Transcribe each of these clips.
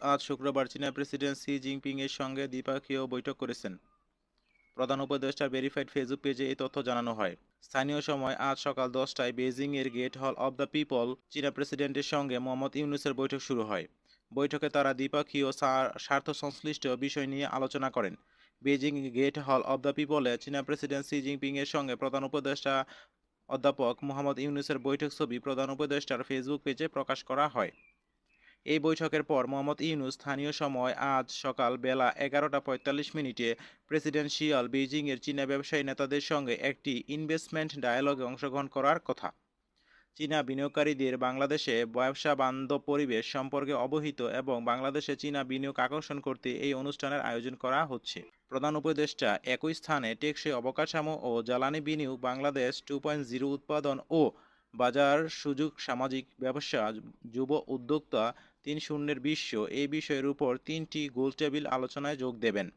আজ শুক্রবার চীনা প্রেসিডেন্ট শি জিনপিং এর সঙ্গে দ্বিপাক্ষীয় বৈঠক করেছেন। প্রধান উপদেষ্টা ভেরিফাইড ফেসবুক পেজে এই তথ্য জানানো হয়। স্থানীয় সময় আজ সকাল দশটায় বেজিং এর গেট হল অব দ্য পিপল চীনা প্রেসিডেন্টের সঙ্গে মোহাম্মদ ইউনুসের বৈঠক শুরু হয়। বৈঠকে তারা দ্বিপাক্ষীয় স্বার্থ সংশ্লিষ্ট বিষয় নিয়ে আলোচনা করেন। Beijing great hall of the পিপলে চীনা প্রেসিডেন্ট শি জিনপিং এর সঙ্গে প্রধান উপদেষ্টা অধ্যাপক মোহাম্মদ ইউনুসের বৈঠক ছবি প্রধান উপদেষ্টার ফেসবুক পেজে প্রকাশ করা হয়। এই বৈঠকের পর মোহাম্মদ ইউনুস স্থানীয় সময় আজ সকাল বেলা এগারোটা পঁয়তাল্লিশ মিনিটে প্রেসিডেন্সিয়াল বেইজিংয়ের চীনা ব্যবসায়ী নেতাদের সঙ্গে একটি ইনভেস্টমেন্ট ডায়ালগে অংশগ্রহণ করার কথা। চীনা বিনিয়োগকারীদের বাংলাদেশে ব্যবসা বান্ধব পরিবেশ সম্পর্কে অবহিত এবং বাংলাদেশে চীনা বিনিয়োগ আকর্ষণ করতে এই অনুষ্ঠানের আয়োজন করা হচ্ছে। প্রধান উপদেষ্টা একই স্থানে টেকসই অবকাঠামো ও জ্বালানি বিনিয়োগ বাংলাদেশ টু পয়েন্ট জিরো উৎপাদন ও বাজার, সুযোগ, সামাজিক ব্যবসা, যুব উদ্যোক্তা, তিন শূন্যের বিশ্ব, এই বিষয়ের উপর তিনটি গোলটেবিল আলোচনায় যোগ দেবেন।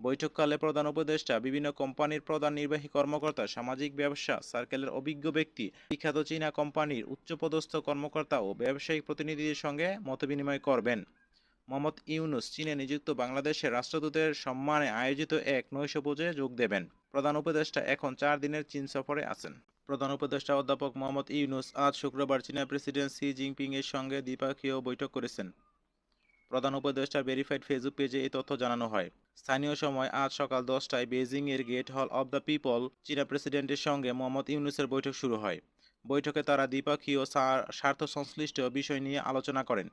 বৈঠককালে প্রধান উপদেষ্টা, বিভিন্ন কোম্পানির প্রধান নির্বাহী কর্মকর্তা, সামাজিক ব্যবসা সার্কেলের অভিজ্ঞ ব্যক্তি, বিখ্যাত চীনা কোম্পানির উচ্চপদস্থ কর্মকর্তা ও ব্যবসায়িক প্রতিনিধিদের সঙ্গে মতবিনিময় করবেন। মোহাম্মদ ইউনুস, চীনে নিযুক্ত বাংলাদেশের রাষ্ট্রদূতের সম্মানে আয়োজিত এক নৈশভোজে যোগ দেবেন। প্রধান উপদেষ্টা এখন চার দিনের চীন সফরে আছেন। প্রধান উপদেষ্টা অধ্যাপক মোহাম্মদ ইউনুস আজ শুক্রবার চীনা প্রেসিডেন্ট সি জিনপিং এর সঙ্গে দ্বিপাক্ষীয় বৈঠক করেছেন। প্রধান উপদেষ্টার ভেরিফাইড ফেসবুক পেজে এই তথ্য জানানো হয়। স্থানীয় সময় আজ সকাল দশটায় বেজিং এর গেট হল অব দ্য পিপল, চীনা প্রেসিডেন্টের সঙ্গে মোহাম্মদ ইউনুসের বৈঠক শুরু হয়। বৈঠকে তারা দ্বিপাক্ষীয় স্বার্থ সংশ্লিষ্ট বিষয় নিয়ে আলোচনা করেন।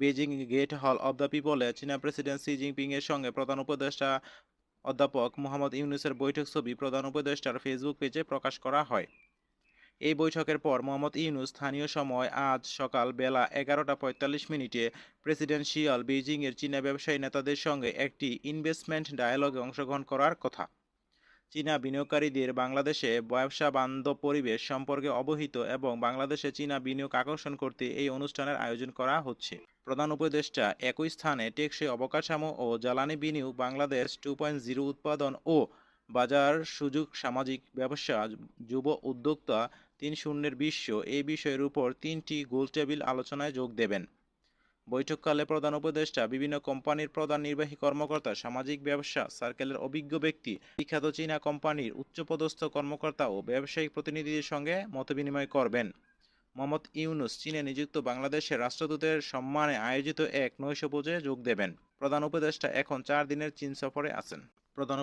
Beijing great hall of the পিপলে চীনা প্রেসিডেন্ট শি জিনপিং এর সঙ্গে প্রধান উপদেষ্টা অধ্যাপক মোহাম্মদ ইউনুসের বৈঠক ছবি প্রধান উপদেষ্টার ফেসবুক পেজে প্রকাশ করা হয়। এই বৈঠকের পর মোহাম্মদ ইউনুস স্থানীয় সময় আজ সকাল বেলা এগারোটা পঁয়তাল্লিশ মিনিটে প্রেসিডেন্সিয়াল বেইজিংয়ের চীনা ব্যবসায়ী নেতাদের সঙ্গে একটি ইনভেস্টমেন্ট ডায়ালগে অংশগ্রহণ করার কথা। চীনা বিনিয়োগকারীদের বাংলাদেশে ব্যবসা বান্ধব পরিবেশ সম্পর্কে অবহিত এবং বাংলাদেশে চীনা বিনিয়োগ আকর্ষণ করতে এই অনুষ্ঠানের আয়োজন করা হচ্ছে। প্রধান উপদেষ্টা একই স্থানে টেকসই অবকাঠামো ও জ্বালানি বিনিয়োগ, বাংলাদেশ টু পয়েন্ট জিরো উৎপাদন ও বাজার সুযোগ সামাজিক ব্যবসা, যুব উদ্যোক্তা তিন শূন্যের বিশ্ব এই বিষয়ের উপর তিনটি গোলটেবিল আলোচনায় যোগ দেবেন। বৈঠককালে প্রধান উপদেষ্টা, বিভিন্ন কোম্পানির প্রধান নির্বাহী কর্মকর্তা, সামাজিক ব্যবসা সার্কেলের অভিজ্ঞ ব্যক্তি, বিখ্যাত চীনা কোম্পানির উচ্চপদস্থ কর্মকর্তা ও ব্যবসায়িক প্রতিনিধিদের সঙ্গে মতবিনিময় করবেন। মোহাম্মদ ইউনুস চীনে নিযুক্ত বাংলাদেশের রাষ্ট্রদূতের সম্মানে আয়োজিত এক নৈশভোজে যোগ দেবেন। প্রধান উপদেষ্টা এখন চার দিনের চীন সফরে আছেন। প্রধান